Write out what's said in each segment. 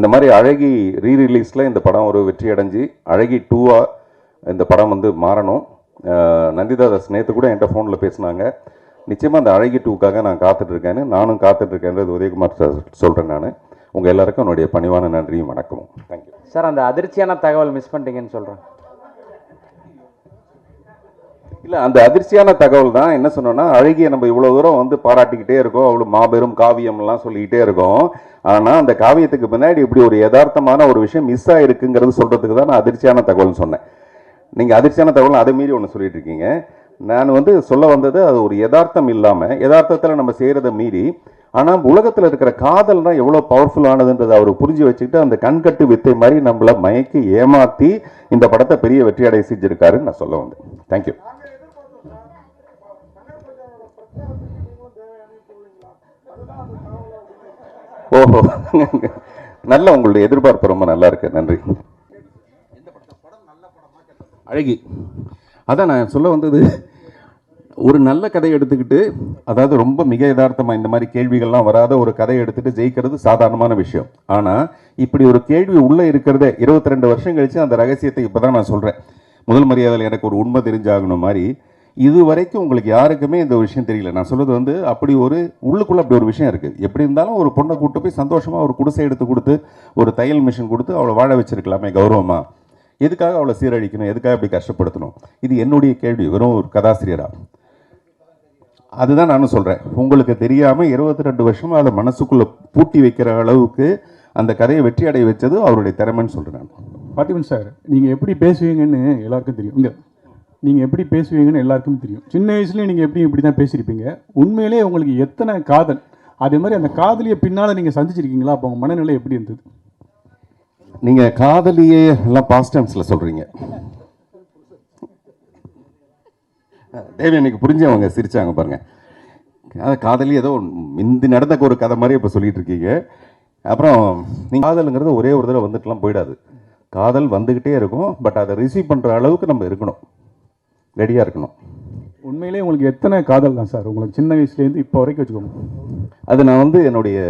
அந்த மாதிரி அழகி ரீ ரிலீஸில் இந்த படம் ஒரு வெற்றி அடைஞ்சு அழகி டூவாக இந்த படம் வந்து மாறணும். நந்திதாதாஸ் நந்திதா நேற்று கூட என்கிட்ட ஃபோனில் பேசினாங்க. நிச்சயமாக அந்த அழகி டூக்காக நான் காத்துட்ருக்கேன்னு நானும் காத்துட்ருக்கேன்றது உதயகுமார் சார் சொல்கிறேன் நான். உங்கள் எல்லாருக்கும் என்னுடைய பணிவான நன்றியும் வணக்கமும். தேங்க்யூ சார் அந்த அதிர்ச்சியான தகவல் மிஸ் பண்ணிட்டீங்கன்னு சொல்கிறேன் இல்லை அந்த அதிர்ச்சியான தகவல் தான் என்ன சொன்னோன்னா அழகிய நம்ம இவ்வளோ தூரம் வந்து பாராட்டிக்கிட்டே இருக்கோம். அவ்வளோ மாபெரும் காவியம்லாம் சொல்லிக்கிட்டே இருக்கோம். ஆனால் அந்த காவியத்துக்கு பின்னாடி இப்படி ஒரு யதார்த்தமான ஒரு விஷயம் மிஸ் ஆகிருக்குங்கிறது சொல்கிறதுக்கு தான் நான் அதிர்ச்சியான தகவல்னு சொன்னேன். நீங்கள் அதிர்ச்சியான தகவல் அதை மீறி ஒன்று சொல்லிட்டு இருக்கீங்க. நான் வந்து சொல்ல வந்தது அது ஒரு யதார்த்தம் இல்லாமல் யதார்த்தத்தில் நம்ம செய்கிறத மீறி ஆனால் உலகத்தில் இருக்கிற காதல்னா எவ்வளோ பவர்ஃபுல்லானதுன்றதை அவர் புரிஞ்சு வச்சுக்கிட்டு அந்த கண்கட்டு வித்தை மாதிரி நம்மளை மயக்கி ஏமாற்றி இந்த படத்தை பெரிய வெற்றியடை செஞ்சுருக்காருன்னு நான் சொல்ல வந்தேன். தேங்க்யூ ஓஹோ. நல்ல உங்களுடைய எதிர்பார்ப்பு ரொம்ப நல்லா இருக்கு. நன்றி. அழகி. அதான் நான் சொல்ல வந்தது ஒரு நல்ல கதையை எடுத்துக்கிட்டு அதாவது ரொம்ப மிக யதார்த்தமாக இந்த மாதிரி கேள்விகள்லாம் வராத ஒரு கதையை எடுத்துட்டு ஜெயிக்கிறது சாதாரணமான விஷயம். ஆனால் இப்படி ஒரு கேள்வி உள்ளே இருக்கிறதே இருபத்தி ரெண்டு வருஷம் கழித்து அந்த ரகசியத்தை இப்போ தான் நான் சொல்கிறேன் முதல் மரியாதையில் எனக்கு ஒரு உண்மை தெரிஞ்சாகணும் மாதிரி இது வரைக்கும் உங்களுக்கு யாருக்குமே இந்த விஷயம் தெரியல. நான் சொல்கிறது வந்து அப்படி ஒரு உள்ளுக்குள்ளே அப்படி ஒரு விஷயம் இருக்குது எப்படி இருந்தாலும் ஒரு பொண்ணை கூப்பிட்டு போய் சந்தோஷமாக ஒரு குடிசை எடுத்து கொடுத்து ஒரு தையல் மிஷின் கொடுத்து அவளை வாழ வச்சிருக்கலாமே கௌரவமாக எதுக்காக அவளை சீரழிக்கணும்? எதுக்காக இப்படி கஷ்டப்படுத்தணும்? இது என்னுடைய கேள்வி. வெறும் ஒரு கதாசிரியராக அதுதான் நானும் சொல்கிறேன் உங்களுக்கு தெரியாமல் இருபத்தி ரெண்டு வருஷமாக அதை மனசுக்குள்ளே பூட்டி வைக்கிற அளவுக்கு அந்த கதையை வெற்றி அடைய வச்சது அவருடைய திறமைன்னு சொல்கிறேன் நான். பார்த்திபன் சார் நீங்கள் எப்படி பேசுவீங்கன்னு எல்லாருக்கும் தெரியும். இங்கே நீங்கள் எப்படி பேசுவீங்கன்னு எல்லாருக்கும் தெரியும். சின்ன வயசுலேயே நீங்கள் எப்படி இப்படி தான் பேசியிருப்பீங்க. உண்மையிலேயே உங்களுக்கு எத்தனை காதல்? அதே மாதிரி அந்த காதலியை பின்னால் நீங்கள் சந்திச்சிருக்கீங்களா? அப்போ உங்கள் மனநிலை எப்படி இருந்தது? நீங்கள் காதலியே எல்லாம் பாஸ்ட் டைம்ஸில் சொல்கிறீங்க தேவி அன்னைக்கு புரிஞ்சவங்க சிரிச்சாங்க பாருங்கள் அது காதலி ஏதோ முந்தி நடந்த ஒரு கதை மாதிரி இப்போ சொல்லிட்டு இருக்கீங்க. அப்புறம் நீங்கள் காதலுங்கிறது ஒரே ஒரு தடவை வந்துட்டுலாம் போயிடாது. காதல் வந்துக்கிட்டே இருக்கும் பட் அதை ரிசீவ் பண்ணுற அளவுக்கு நம்ம இருக்கணும். ரெடியாக இருக்கணும். உண்மையிலேயே உங்களுக்கு எத்தனை காதல் தான் சார்? உங்களுக்கு சின்ன வயசுலேருந்து இப்போ வரைக்கும் வச்சுக்கோங்க. அது நான் வந்து என்னுடைய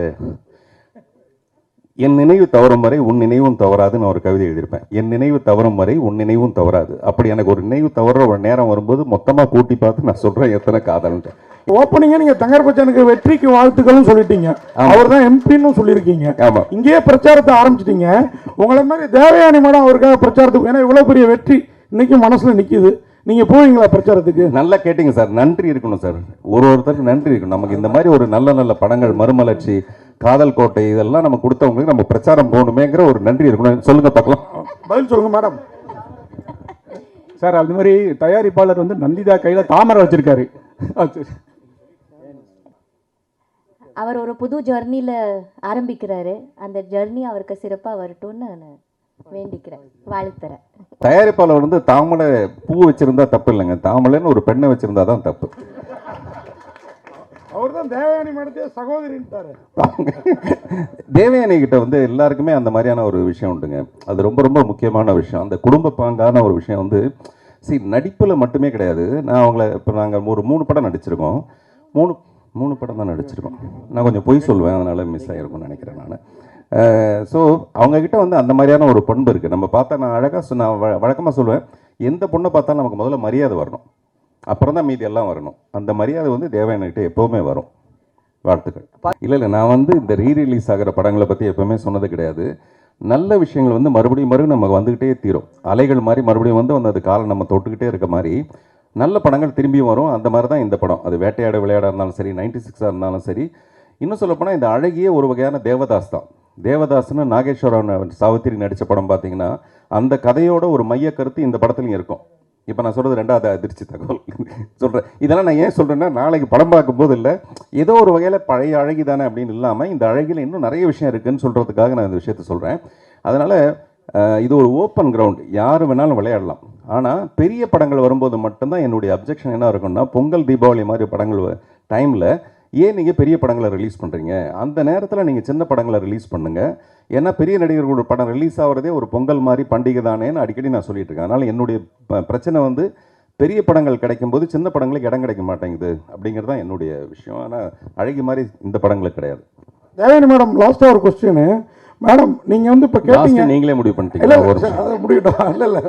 என் நினைவு தவறும் வரை உன் நினைவும் தவறாதுன்னு நான் ஒரு கவிதை எழுதியிருப்பேன். என் நினைவு தவறும் வரை உன் நினைவும் தவறாது. அப்படி எனக்கு ஒரு நினைவு தவற ஒரு நேரம் வரும்போது மொத்தமாக கூட்டி பார்த்து நான் சொல்கிறேன் எத்தனை காதல்ன்ட்டு. ஓப்பனிங்க நீங்க தங்கர் பச்சனுக்கு வெற்றிக்கு வாழ்த்துக்களும் சொல்லிட்டீங்க. அவர் தான் எம்பின்னு சொல்லியிருக்கீங்க. ஆமா. இங்கேயே பிரச்சாரத்தை ஆரம்பிச்சிட்டீங்க. உங்களை மாதிரி தேவயானி மேடம் அவருக்காக பிரச்சாரத்துக்கு ஏன்னா இவ்வளவு பெரிய வெற்றி இன்னைக்கு மனசுல நிக்குது. நீங்க போவீங்களா பிரச்சாரத்துக்கு? நல்லா கேட்டிங்க சார். நன்றி இருக்கணும் சார். ஒரு ஒருத்தருக்கு நன்றி இருக்கணும். நமக்கு இந்த மாதிரி ஒரு நல்ல நல்ல படங்கள் மறுமலர்ச்சி காதல் கோட்டை இதெல்லாம் நம்ம கொடுத்தவங்களுக்கு நம்ம பிரச்சாரம் போகணுமேங்கிற ஒரு நன்றி இருக்கணும். சொல்லுங்க பார்க்கலாம். பதில் சொல்லுங்க மேடம். சார் அது மாதிரி தயாரிப்பாளர் வந்து நந்திதா கையில் தாமரை வச்சிருக்காரு. அவர் ஒரு புது ஜர்னியில் ஆரம்பிக்கிறாரு. அந்த ஜர்னி அவருக்கு சிறப்பாக வரட்டும்னு நான் வேண்டிக்கிறேன். வாழ்த்துறேன். தயாரிப்பாளர் வந்து தாமரை பூ வச்சிருந்தா தப்பு இல்லைங்க தாமரைன்னு ஒரு பெண்ணை வச்சிருந்தா தான் தப்பு. அவர் தான் தேவயானி மேடத்தையே சகோதரின்ட்டாரு. தேவயானி கிட்ட வந்து எல்லாருக்குமே அந்த மாதிரியான ஒரு விஷயம் உண்டுங்க. அது ரொம்ப ரொம்ப முக்கியமான விஷயம். அந்த குடும்ப பாங்கான ஒரு விஷயம் வந்து சரி நடிப்பில் மட்டுமே கிடையாது. நான் அவங்கள இப்போ நாங்கள் ஒரு மூணு படம் நடிச்சிருக்கோம். மூணு மூணு படம் தான் நடிச்சிருக்கோம். நான் கொஞ்சம் பொய் சொல்லுவேன் அதனால மிஸ் ஆகிருக்கும்னு நினைக்கிறேன் நான். ஸோ அவங்கக்கிட்ட வந்து அந்த மாதிரியான ஒரு பண்பு இருக்குது நம்ம பார்த்தா நான் அழகாக நான் வ வழக்கமாக சொல்லுவேன் எந்த பொண்ணை பார்த்தாலும் நமக்கு முதல்ல மரியாதை வரணும். அப்புறம் தான் மீதி எல்லாம் வரணும். அந்த மரியாதை வந்து தேவயானிகிட்ட எப்போவுமே வரும். வாழ்த்துக்கள். இல்லை இல்லை நான் வந்து இந்த ரீ ரிலீஸ் ஆகிற படங்களை பற்றி எப்போவுமே சொன்னது கிடையாது. நல்ல விஷயங்கள் வந்து மறுபடியும் மறுபடியும் நமக்கு வந்துக்கிட்டே தீரும். அலைகள் மாதிரி மறுபடியும் வந்து வந்து அது காலை நம்ம தொட்டுக்கிட்டே இருக்க மாதிரி நல்ல படங்கள் திரும்பியும் வரும். அந்த மாதிரி தான் இந்த படம். அது வேட்டையாட விளையாட இருந்தாலும் சரி நைன்டி சிக்ஸாக இருந்தாலும் சரி. இன்னும் சொல்லப்போனால் இந்த அழகிய ஒரு வகையான தேவதாஸ் தான். தேவதாஸ்னு நாகேஸ்வரன் சாவித்திரி நடித்த படம் பார்த்தீங்கன்னா அந்த கதையோட ஒரு மைய கருத்து இந்த படத்துலையும் இருக்கும். இப்போ நான் சொல்கிறது ரெண்டாவது அதிர்ச்சி தகவல். சொல்கிறேன் இதெல்லாம் நான் ஏன் சொல்கிறேன்னா நாளைக்கு படம் பார்க்கும்போது இல்லை ஏதோ ஒரு வகையில் பழைய அழகி தானே அப்படின்னு இல்லாமல் இந்த அழகில் இன்னும் நிறைய விஷயம் இருக்குதுன்னு சொல்கிறதுக்காக நான் இந்த விஷயத்த சொல்கிறேன் அதனால் இது ஒரு ஓப்பன் கிரவுண்ட் யார் வேணாலும் விளையாடலாம். ஆனால் பெரிய படங்கள் வரும்போது மட்டும்தான் என்னுடைய அப்ஜெக்ஷன் என்ன இருக்கும்னா பொங்கல் தீபாவளி மாதிரி படங்கள் டைமில் ஏன் நீங்கள் பெரிய படங்களை ரிலீஸ் பண்ணுறீங்க அந்த நேரத்தில் நீங்கள் சின்ன படங்களை ரிலீஸ் பண்ணுங்கள் ஏன்னா பெரிய நடிகர்களோட படம் ரிலீஸ் ஆகிறதே ஒரு பொங்கல் மாதிரி பண்டிகை தானேன்னு அடிக்கடி நான் சொல்லிட்டு இருக்கேன். அதனால் என்னுடைய பிரச்சனை வந்து பெரிய படங்கள் கிடைக்கும்போது சின்ன படங்களுக்கு இடம் கிடைக்க மாட்டேங்குது அப்படிங்கிறது தான் என்னுடைய விஷயம். ஆனால் அழகி மாதிரி இந்த படங்களுக்கு கிடையாது. தேவயானி மேடம் லாஸ்ட்டாக ஒரு கொஸ்டின் மேடம் நீங்க வந்து இப்ப கேட்டீங்க நீங்களே முடிவு இல்ல பண்ணிட்டீங்களா இல்ல, முடிக்கட்டும் இல்ல இல்ல.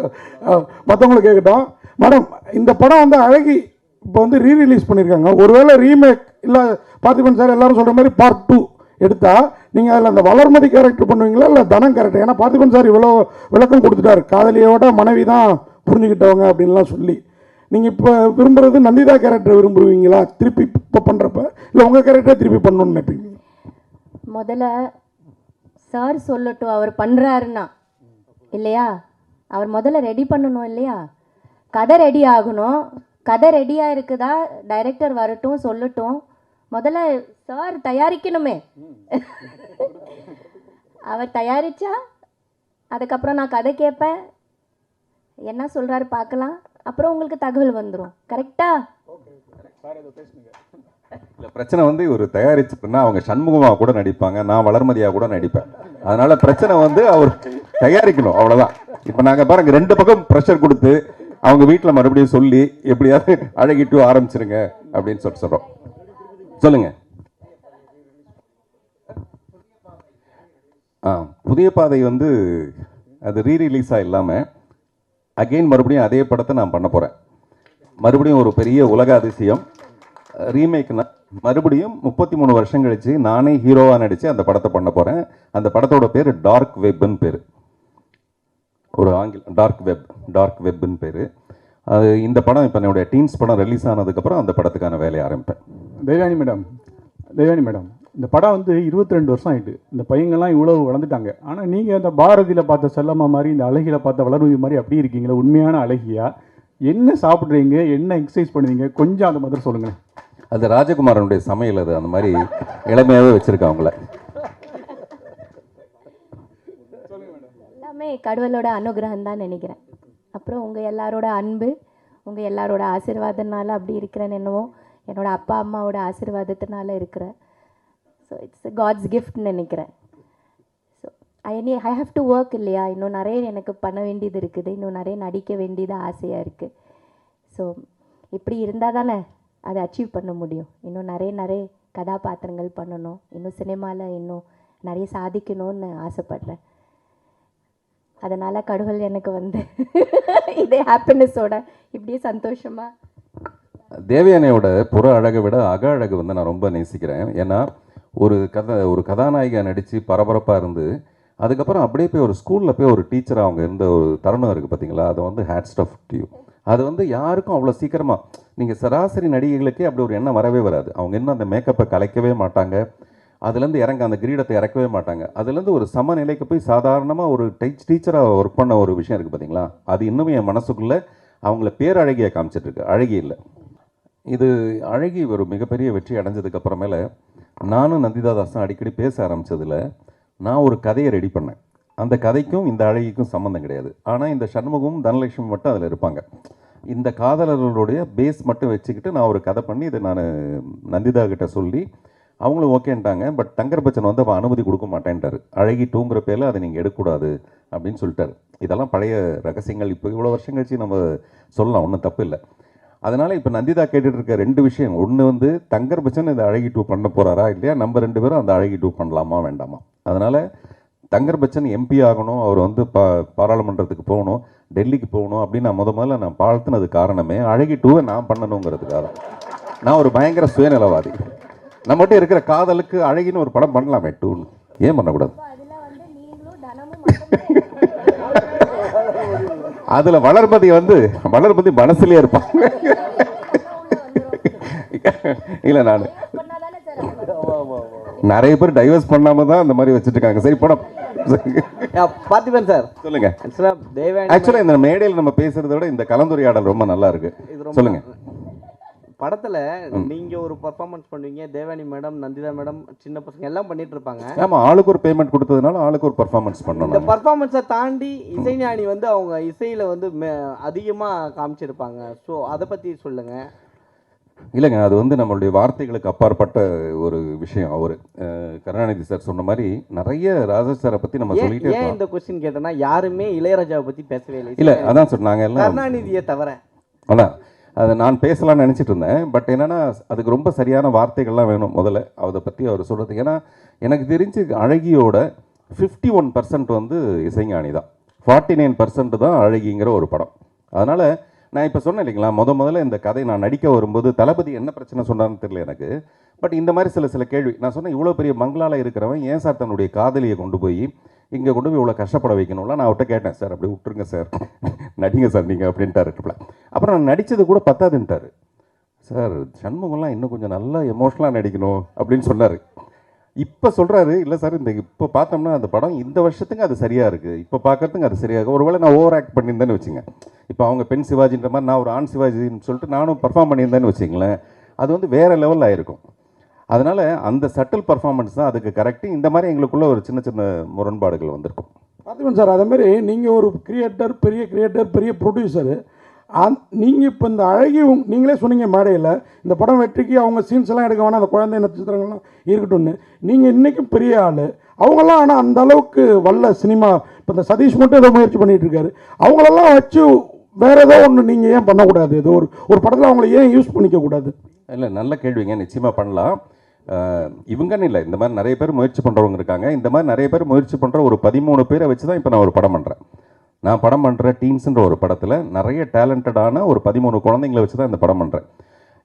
மற்றவங்களுக்கு கேட்கட்டும் மேடம் இந்த படம் வந்து அழகி இப்போ வந்து ரீ ரிலீஸ் பண்ணியிருக்காங்க ஒருவேளை ரீமேக் இல்லை பார்த்திபன் சார் எல்லாரும் சொல்கிற மாதிரி பார்ட் டூ எடுத்தால் நீங்கள் அதில் அந்த வளர்மதி கேரக்டர் பண்ணுவீங்களா? இல்லை தனம் கேரக்டர் ஏன்னா பார்த்திபன் சார் இவ்வளோ விளக்கம் கொடுத்துட்டாரு. காதலியோட மனைவி தான் புரிஞ்சுக்கிட்டவங்க அப்படின்லாம் சொல்லி. நீங்கள் இப்போ விரும்புறது நந்திதா கேரக்டர் விரும்புவீங்களா? திருப்பி இப்போ பண்ணுறப்ப இல்லை உங்கள் கேரக்டரை திருப்பி பண்ணணும்னு நினைப்பீங்க? முதல்ல சார் சொல்லட்டும் அவர் பண்ணுறாருன்னா இல்லையா? அவர் முதல்ல ரெடி பண்ணணும் இல்லையா? கதை ரெடி ஆகணும். கதை ரெடியாக இருக்குதா டைரக்டர் வரட்டும் சொல்லட்டும். முதல்ல சார் தயாரிக்கணுமே. அவர் தயாரிச்சா அதுக்கப்புறம் நான் கதை கேட்பேன். என்ன சொல்கிறாரு பார்க்கலாம். அப்புறம் உங்களுக்கு தகவல் வந்துடும் கரெக்டா இல்லை பிரச்சனை வந்து ஒரு தயாரிச்சுன்னா அவங்க சண்முகமாக கூட நடிப்பாங்க. நான் வளர்மதியாக கூட நடிப்பேன். அதனால் பிரச்சனை வந்து அவர் தயாரிக்கணும். அவ்வளோதான் இப்போ நாங்கள் பாருங்க ரெண்டு பக்கம் ப்ரெஷர் கொடுத்து அவங்க வீட்டில் மறுபடியும் சொல்லி எப்படியாவது அழகிட்டு ஆரம்பிச்சிருங்க அப்படின்னு சொல்லிட்டு சொல்கிறோம் சொல்லுங்க. ஆ புதிய பாதை வந்து அது ரீ ரிலீஸாக இல்லாமல் அகெயின் மறுபடியும் அதே படத்தை நான் பண்ண போகிறேன் மறுபடியும் ஒரு பெரிய உலக அதிசயம். ரீமேக்னா மறுபடியும் முப்பத்தி மூணு வருஷம் கழித்து நானே ஹீரோவாக நடித்து அந்த படத்தை பண்ண போகிறேன் அந்த படத்தோட பேர் டார்க் வெப்னு பேர். ஒரு ஆங்கில டார்க் வெப் டார்க் வெப்னு பேர். அது இந்த படம் இப்போ என்னுடைய டீன்ஸ் படம் ரிலீஸ் ஆனதுக்கப்புறம் அந்த படத்துக்கான வேலையை ஆரம்பிப்பேன். தேவானி மேடம் தேவானி மேடம் இந்த படம் வந்து இருபத்தி ரெண்டு வருஷம் ஆயிட்டு. இந்த பையங்கள்லாம் இவ்வளவு வளர்ந்துட்டாங்க. ஆனால் நீங்கள் அந்த பாரதியில் பார்த்த செல்லம்மா மாதிரி இந்த அழகில பார்த்த வளர்மதி மாதிரி அப்படி இருக்கீங்களா உண்மையான அழகியா? என்ன சாப்பிட்றீங்க? என்ன எக்ஸசைஸ் பண்ணுவீங்க? கொஞ்சம் அந்த மாதிரி சொல்லுங்கள் அது ராஜகுமாரனுடைய சமையல் அது அந்த மாதிரி இளமையாகவே வச்சுருக்கேன் அவங்கள. எல்லாமே கடவுளோட அனுகிரகம் தான் நினைக்கிறேன். அப்புறம் உங்கள் எல்லாரோட அன்பு உங்கள் எல்லாரோட ஆசீர்வாதத்தினால அப்படி இருக்கிறேன்னு என்னவோ என்னோட அப்பா அம்மாவோட ஆசீர்வாதத்தினால இருக்கிறேன் ஸோ இட்ஸ் காட்ஸ் கிஃப்ட்னு நினைக்கிறேன். ஸோ ஐ நீ ஐ ஹாவ் டு ஒர்க் இல்லையா? இன்னும் நிறைய எனக்கு பண்ண வேண்டியது இருக்குது. இன்னும் நிறைய நடிக்க வேண்டியது ஆசையாக இருக்குது ஸோ இப்படி இருந்தால் தானே அதை அச்சீவ் பண்ண முடியும். இன்னும் நிறைய நிறைய கதாபாத்திரங்கள் பண்ணணும். இன்னும் சினிமாவில் இன்னும் நிறைய சாதிக்கணும்னு ஆசைப்பட்றேன். அதனால் கடவுள் எனக்கு வந்து இதே ஹாப்பினஸோட இப்படியே சந்தோஷமாக தேவயானையோட புற அழகை விட அக அழகு வந்து நான் ரொம்ப நேசிக்கிறேன். ஏன்னா ஒரு கதை ஒரு கதாநாயகா நடித்து பரபரப்பாக இருந்து அதுக்கப்புறம் அப்படியே போய் ஒரு ஸ்கூலில் போய் ஒரு டீச்சராக அவங்க இருந்த ஒரு தருணம் இருக்குது பார்த்தீங்களா அது வந்து ஹேட்ஸ் ஆஃப் டியூ அது வந்து யாருக்கும் அவ்வளோ சீக்கிரமாக நீங்கள் சராசரி நடிகைகளுக்கே அப்படி ஒரு எண்ணம் வரவே வராது. அவங்க இன்னும் அந்த மேக்கப்பை கலைக்கவே மாட்டாங்க. அதுலேருந்து இறங்க அந்த கிரீடத்தை இறக்கவே மாட்டாங்க. அதுலேருந்து ஒரு சமநிலைக்கு போய் சாதாரணமாக ஒரு டீச் டீச்சராக ஒர்க் பண்ண ஒரு விஷயம் இருக்குது பார்த்தீங்களா அது இன்னும் என் மனசுக்குள்ளே அவங்கள பேரழகியை காமிச்சிட்ருக்கு. அழகி இல்லை. இது அழகி ஒரு மிகப்பெரிய வெற்றி அடைஞ்சதுக்கு அப்புறமேல நானும் நந்திதா தாஸும் அடிக்கடி பேச ஆரம்பித்ததில் நான் ஒரு கதையை ரெடி பண்ணேன். அந்த கதைக்கும் இந்த அழகிக்கும் சம்மந்தம் கிடையாது. ஆனால் இந்த சண்முகமும் தனலட்சுமி மட்டும் அதில் இருப்பாங்க. இந்த காதலர்களுடைய பேஸ் மட்டும் வச்சுக்கிட்டு நான் ஒரு கதை பண்ணி இதை நான் நந்திதா கிட்ட சொல்லி அவங்களும் ஓகேன்ட்டாங்க பட் தங்கர் பச்சன் வந்து அவன் அனுமதி கொடுக்க மாட்டேன்ட்டார். அழகி டூங்கிற பேரில் அதை நீங்கள் எடுக்கக்கூடாது அப்படின்னு சொல்லிட்டாரு. இதெல்லாம் பழைய ரகசியங்கள். இப்போ இவ்வளோ வருஷம் கழிச்சு நம்ம சொல்லலாம். ஒன்றும் தப்பு இல்லை. அதனால் இப்போ நந்திதா கேட்டுட்டு இருக்க ரெண்டு விஷயம். ஒன்று வந்து தங்கர் பச்சன் இந்த அழகி டூ பண்ண போகிறாரா இல்லையா? நம்ம ரெண்டு பேரும் அந்த அழகி டூ பண்ணலாமா வேண்டாமா? அதனால் தங்கர் பச்சன் எம்பி ஆகணும். அவர் வந்து பா பாராளுமன்றத்துக்கு போகணும். டெல்லிக்கு போகணும் அப்படின்னு நான் முத முதல்ல நான் வாழ்த்துனது காரணமே அழகி டூவை நான் பண்ணணுங்கிறதுக்காக நான் ஒரு பயங்கர சுயநலவாதி. நம்மகிட்ட இருக்கிற காதலுக்கு அழகின்னு ஒரு படம் பண்ணலாமே டூன்னு. ஏன் பண்ணக்கூடாது? அதுல வளர்மதி வந்து வளர்மதி மனசுலயே இருப்பாங்க இல்ல நான். நிறைய பேர் டைவர்ஸ் பண்ணாம தான் இந்த மாதிரி வச்சுட்டு இருக்காங்க. சரி படம். பார்த்திபன் சார். சொல்லுங்க. ஆக்சுவலாக இந்த மேடையில் நம்ம பேசுறதை விட இந்த கலந்துரையாடல் ரொம்ப நல்லா இருக்கு. சொல்லுங்க. படத்துல நீங்க ஒரு பர்ஃபார்மன்ஸ் பண்ணுவீங்க. தேவானி மேடம் நந்திதா மேடம் சின்ன பசங்க எல்லாம் பண்ணிட்டு இருப்பாங்க. ஆமா ஆளுக்கு ஒரு பேமெண்ட் கொடுத்ததுனால ஆளுக்கு ஒரு பர்ஃபார்மன்ஸ் இந்த பண்ணணும் பர்ஃபார்மன்ஸை தாண்டி இசைஞானி வந்து அவங்க இசையில வந்து அதிகமா காமிச்சிருப்பாங்க. ஸோ அதை பத்தி சொல்லுங்க. இல்லைங்க அது வந்து நம்மளுடைய வார்த்தைகளுக்கு அப்பாற்பட்ட ஒரு விஷயம். அவர் கருணாநிதி சார் சொன்ன மாதிரி நிறைய ராஜா சாரை பத்தி நம்ம சொல்லிட்டே ஏன் இருக்கோம். இந்த கொஸ்டின் கேட்டேன்னா யாருமே இளையராஜாவை பத்தி பேசவே இல்லை. இல்ல அதான் சார் நாங்க எல்லாம் கருணாநிதியை தவிர. அதான். அதை நான் பேசலாம்னு நினச்சிட்டு இருந்தேன். பட் என்னென்னா அதுக்கு ரொம்ப சரியான வார்த்தைகள்லாம் வேணும் முதல்ல. அதை பற்றி அவர் சொல்கிறது ஏன்னா எனக்கு தெரிஞ்சு அழகியோட ஃபிஃப்டி ஒன் பர்சன்ட் வந்து இசைஞானி தான். ஃபார்ட்டி நைன் பர்சன்ட் தான் அழகிங்கிற ஒரு படம். அதனால் நான் இப்போ சொன்னேன் இல்லைங்களா முத முதல்ல இந்த கதை நான் நடிக்க வரும்போது தளபதி என்ன பிரச்சனை சொன்னான்னு தெரியல எனக்கு. பட் இந்த மாதிரி சில சில கேள்வி. நான் சொன்னேன் இவ்வளோ பெரிய மங்களால இருக்கிறவன் ஏன் சார் தன்னுடைய காதலியை கொண்டு போய் இங்கே கொண்டு போய் இவ்வளோ கஷ்டப்பட வைக்கணும்ல நான் அவர்கிட்ட கேட்டேன் சார் அப்படி விட்டுருங்க சார். நடிங்க சார் நீங்கள் அப்படின்ட்டாரு அப்புறம் நான் நடித்தது கூட பத்தாதுன்ட்டாரு சார் சண்முகம்லாம் இன்னும் கொஞ்சம் நல்லா எமோஷ்னலாக நடிக்கணும் அப்படின்னு சொன்னார். இப்போ சொல்கிறாரு இல்லை சார் இந்த இப்போ பார்த்தோம்னா அந்த படம் இந்த வருஷத்துக்கு அது சரியாக இருக்குது இப்போ பார்க்கறதுக்கு அது சரியாக இருக்கு. ஒருவேளை நான் ஓவர் ஆக்ட் பண்ணியிருந்தேன்னு வச்சுங்க. இப்போ அவங்க பெண் சிவாஜின்ற மாதிரி நான் ஒரு ஆண் சிவாஜின்னு சொல்லிட்டு நானும் பர்ஃபார்ம் பண்ணியிருந்தேன்னு வச்சுங்களேன். அது வந்து வேறு லெவலில் ஆயிருக்கும். அதனால் அந்த சட்டில் பர்ஃபார்மன்ஸ் தான் அதுக்கு கரெக்டு இந்த மாதிரி எங்களுக்குள்ள ஒரு சின்ன சின்ன முரண்பாடுகள் வந்திருக்கும். பார்த்துக்கோங்க சார் அதே மாதிரி நீங்கள் ஒரு கிரியேட்டர் பெரிய கிரியேட்டர் பெரிய ப்ரொடியூசரு அந் நீங்கள் இப்போ இந்த அழகி நீங்களே சொன்னீங்க மேடையில் இந்த படம் வெற்றிக்கு அவங்க சீன்ஸ் எல்லாம் எடுக்க வேணாம் அந்த குழந்தை நட்சத்திரங்கள்லாம் இருக்கட்டும்னு. நீங்கள் இன்றைக்கும் பெரிய ஆள். அவங்கெல்லாம் ஆனால் அந்த அளவுக்கு வல்ல சினிமா இப்போ இந்த சதீஷ் மட்டும் ஏதோ முயற்சி பண்ணிட்டு இருக்காரு. அவங்களெல்லாம் வச்சு வேற ஏதோ ஒன்று நீங்கள் ஏன் பண்ணக்கூடாது? ஏதோ ஒரு ஒரு படத்தில் அவங்கள ஏன் யூஸ் பண்ணிக்க கூடாது? இல்லை நல்ல கேள்விங்க. நிச்சயமாக பண்ணலாம். இவங்கன்னு இல்லை. இந்த மாதிரி நிறைய பேர் முயற்சி பண்ணுறவங்க இருக்காங்க. இந்த மாதிரி நிறைய பேர் முயற்சி பண்ணுற ஒரு பதிமூணு பேரை வச்சு தான் இப்போ நான் ஒரு படம் பண்ணுறேன் நான் படம் பண்ணுற டீம்ஸுன்ற ஒரு படத்தில் நிறைய டேலண்டடான ஒரு பதிமூணு குழந்தைங்களை வச்சு தான் இந்த படம் பண்ணுறேன்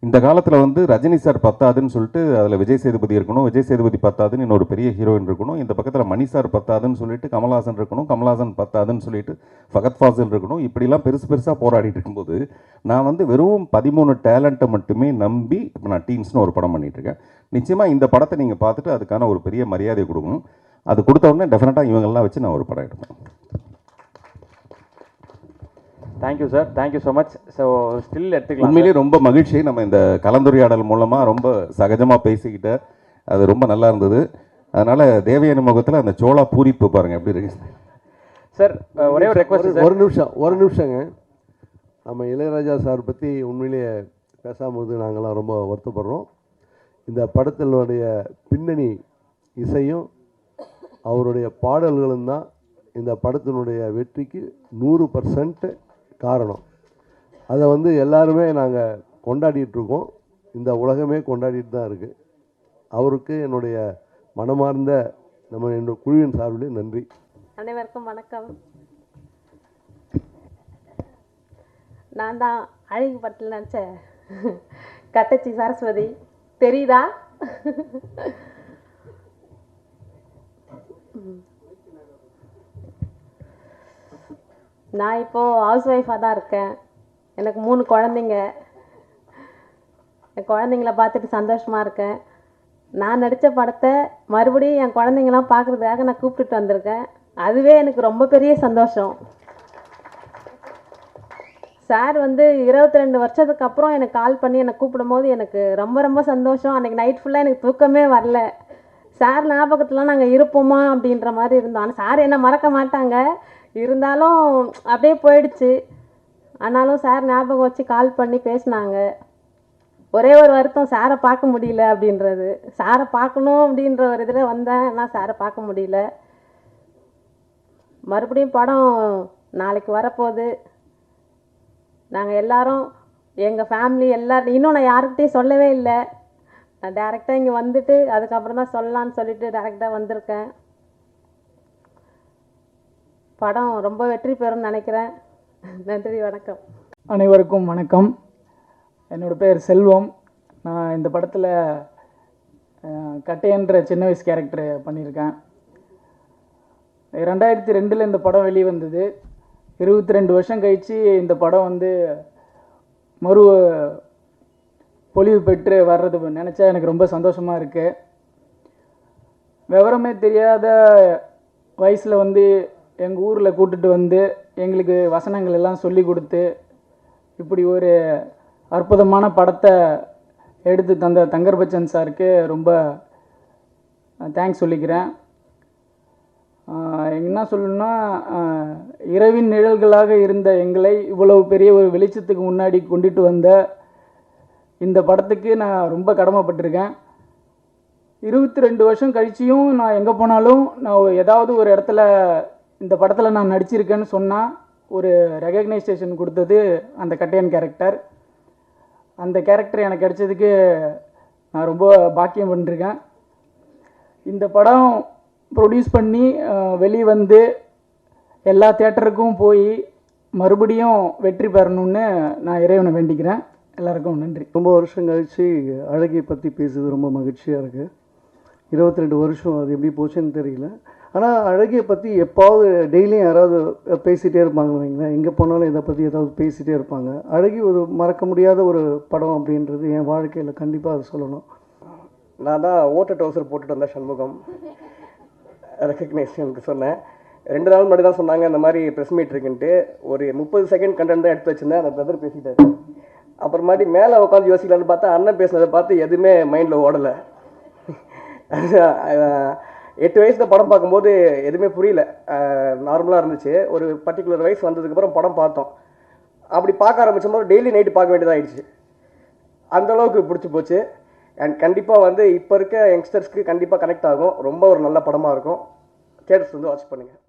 இந்த காலத்தில் வந்து ரஜினி சார் பத்தாதுன்னு சொல்லிட்டு அதில் விஜய் சேதுபதி இருக்கணும் விஜய் சேதுபதி பத்தாதுன்னு இன்னொரு பெரிய ஹீரோயின் இருக்கணும் இந்த பக்கத்தில் மணி சார் பத்தாதுன்னு சொல்லிட்டு கமல்ஹாசன் இருக்கணும் கமல்ஹாசன் பத்தாதுன்னு சொல்லிட்டு ஃபகத் ஃபாசில் இருக்கணும் இப்படிலாம் பெருசு பெருசாக போராடிட்டு இருக்கும்போது நான் வந்து வெறும் பதிமூணு டேலண்ட்டை மட்டுமே நம்பி இப்போ நான் டீம்ஸ்னு ஒரு படம் பண்ணிகிட்ருக்கேன் நிச்சயமாக இந்த படத்தை நீங்கள் பார்த்துட்டு அதுக்கான ஒரு பெரிய மரியாதை கொடுக்கணும். அது கொடுத்த உடனே டெஃபினட்டாக இவங்கெல்லாம் வச்சு நான் ஒரு படம் எடுப்பேன். Thank you sir thank you so much so still எடுத்துக்கலாம் உண்மையிலேயே ரொம்ப மகிழ்ச்சி. நம்ம இந்த கலந்துரையாடல் மூலமாக ரொம்ப சகஜமாக பேசிக்கிட்ட அது ரொம்ப நல்லா இருந்தது. அதனால் தேவயானி முகத்தில் அந்த சோளா பூரிப்பு பாருங்கள் எப்படி இருக்கு? சார் ஒரே ஒரு ரெக்வஸ்ட் சார் ஒரு நிமிஷம் ஒரு நிமிஷங்க. நம்ம இளையராஜா சார் பற்றி உண்மையிலேயே பேசாமல் நாங்கள்லாம் ரொம்ப வருத்தப்படுறோம். இந்த படத்தினுடைய பின்னணி இசையும் அவருடைய பாடல்களும் தான் இந்த படத்தினுடைய வெற்றிக்கு நூறு பர்சன்ட்டு காரணம். அதை வந்து எல்லாருமே நாங்கள் கொண்டாடிட்டுருக்கோம் இந்த உலகமே கொண்டாடிட்டு தான் இருக்குது அவருக்கு என்னுடைய மனமார்ந்த நம்ம என்னுடைய குழுவின் சார்பிலே நன்றி. அனைவருக்கும் வணக்கம். நான் தான் அழகு படத்தில் நினச்ச கட்டச்சி சரஸ்வதி. தெரியுதா? நான் இப்போது ஹவுஸ் ஒய்ஃபாக தான் இருக்கேன். எனக்கு மூணு குழந்தைங்க. என் குழந்தைங்கள பார்த்துட்டு சந்தோஷமாக இருக்கேன். நான் நடித்த படத்தை மறுபடியும் என் குழந்தைங்களாம் பார்க்குறதுக்காக நான் கூப்பிட்டுட்டு வந்திருக்கேன். அதுவே எனக்கு ரொம்ப பெரிய சந்தோஷம். சார் வந்து இருபத்தி ரெண்டு வருஷத்துக்கு அப்புறம் எனக்கு கால் பண்ணி என்னை கூப்பிடும்போது எனக்கு ரொம்ப ரொம்ப சந்தோஷம். அன்றைக்கி நைட் ஃபுல்லாக எனக்கு தூக்கமே வரல. சார் ஞாபகத்தில் நாங்கள் இருப்போமா அப்படின்ற மாதிரி இருந்தோம். ஆனால் சார் என்ன மறக்க மாட்டாங்க. இருந்தாலும் அப்படியே போயிடுச்சு. ஆனாலும் சார் ஞாபகம் வச்சு கால் பண்ணி பேசினாங்க. ஒரே ஒரு வருத்தம் சாரை பார்க்க முடியல அப்படின்றது. சாரை பார்க்கணும் அப்படின்ற ஒரு இதில் வந்தேன். ஆனால் சாரை பார்க்க முடியல. மறுபடியும் படம் நாளைக்கு வரப்போகுது. நாங்கள் எல்லாரும் எங்கள் ஃபேமிலி எல்லாரும் இன்னும் நான் யாருக்கிட்டையும் சொல்லவே இல்லை. நான் டேரெக்டாக இங்கே வந்துட்டு அதுக்கப்புறம் தான் சொல்லலான்னு சொல்லிட்டு டேரெக்டாக வந்திருக்கேன். படம் ரொம்ப வெற்றி பெறும்னு நினைக்கிறேன். நன்றி வணக்கம். அனைவருக்கும் வணக்கம். என்னோட பேர் செல்வம். நான் இந்த படத்தில் கட்டையன்ற சின்ன வயசு கேரக்டர் பண்ணியிருக்கேன். ரெண்டாயிரத்தி ரெண்டில் இந்த படம் வெளிவந்தது. இருபத்தி ரெண்டு வருஷம் கழித்து இந்த படம் வந்து மறு பொலிவு பெற்று வர்றது நினச்சா எனக்கு ரொம்ப சந்தோஷமாக இருக்குது விவரமே தெரியாத வயசில் வந்து எங்கள் ஊரில் கூட்டுட்டு வந்து எங்களுக்கு வசனங்கள் எல்லாம் சொல்லி கொடுத்து இப்படி ஒரு அற்புதமான படத்தை எடுத்து தந்த தங்கர் பச்சன் சாருக்கு ரொம்ப தேங்க்ஸ் சொல்லிக்கிறேன். என்ன சொல்லணும்னா இரவின் நிழல்களாக இருந்த எங்களை இவ்வளவு பெரிய ஒரு வெளிச்சத்துக்கு முன்னாடி கொண்டுட்டு வந்த இந்த படத்துக்கு நான் ரொம்ப கடமைப்பட்டிருக்கேன். இருபத்தி ரெண்டு வருஷம் கழிச்சியும் நான் எங்கே போனாலும் நான் ஏதாவது ஒரு இடத்துல இந்த படத்தில் நான் நடிச்சிருக்கேன்னு சொன்னால் ஒரு ரெகக்னைசேஷன் கொடுத்தது அந்த கட்டையன் கேரக்டர் அந்த கேரக்டர் எனக்கு கிடைச்சதுக்கு நான் ரொம்ப பாக்கியம் பண்ணிருக்கேன் இந்த படம் ப்ரொடியூஸ் பண்ணி வெளியே வந்து எல்லா தேட்டருக்கும் போய் மறுபடியும் வெற்றி பெறணும்னு நான் இறைவனை வேண்டிக்கிறேன். எல்லாருக்கும் நன்றி. ரொம்ப வருஷம் கழித்து அழகியை பற்றி பேசுறது ரொம்ப மகிழ்ச்சியாக இருக்குது இருபத்தி ரெண்டு வருஷம் அது எப்படி போச்சுன்னு தெரியல. ஆனால் அழகியை பற்றி எப்பாவது டெய்லியும் யாராவது பேசிகிட்டே இருப்பாங்கன்னு வைங்களேன். எங்கே போனாலும் இதை பற்றி ஏதாவது பேசிகிட்டே இருப்பாங்க. அழகி ஒரு மறக்க முடியாத ஒரு படம் அப்படின்றது என் வாழ்க்கையில் கண்டிப்பாக அது சொல்லணும். நான் தான் ஓட்ட டவுசர் போட்டுட்டு வந்தேன் சண்முகம். ரெக்கக்னேஷனுக்கு சொன்னேன். ரெண்டு நாள் முன்னாடி தான் சொன்னாங்க இந்த மாதிரி ப்ரெஸ் மீட் இருக்குன்ட்டு. ஒரு முப்பது செகண்ட் கண்டென்ட் தான் எடுத்து வச்சிருந்தேன் அந்த பிரதர் பேசிட்டாரு. அப்புறமாட்டி மேலே உட்காந்து யோசிக்கலான்னு பார்த்தா அண்ணன் பேசினதை பார்த்து எதுவுமே மைண்டில் ஓடலை. எட்டு வயசில் படம் பார்க்கும்போது எதுவுமே புரியல. நார்மலாக இருந்துச்சு. ஒரு பர்டிகுலர் வயசு வந்ததுக்கப்புறம் படம் பார்த்தோம். அப்படி பார்க்க ஆரம்பிச்சும் போது டெய்லி நைட்டு பார்க்க வேண்டியதாக ஆயிடுச்சு அந்தளவுக்கு பிடிச்சி போச்சு. அண்ட் கண்டிப்பாக வந்து இப்போ இருக்க யங்ஸ்டர்ஸ்க்கு கண்டிப்பாக கனெக்ட் ஆகும். ரொம்ப ஒரு நல்ல படமாக இருக்கும். தேட்டர்ஸ் வந்து வாட்ச் பண்ணுங்கள்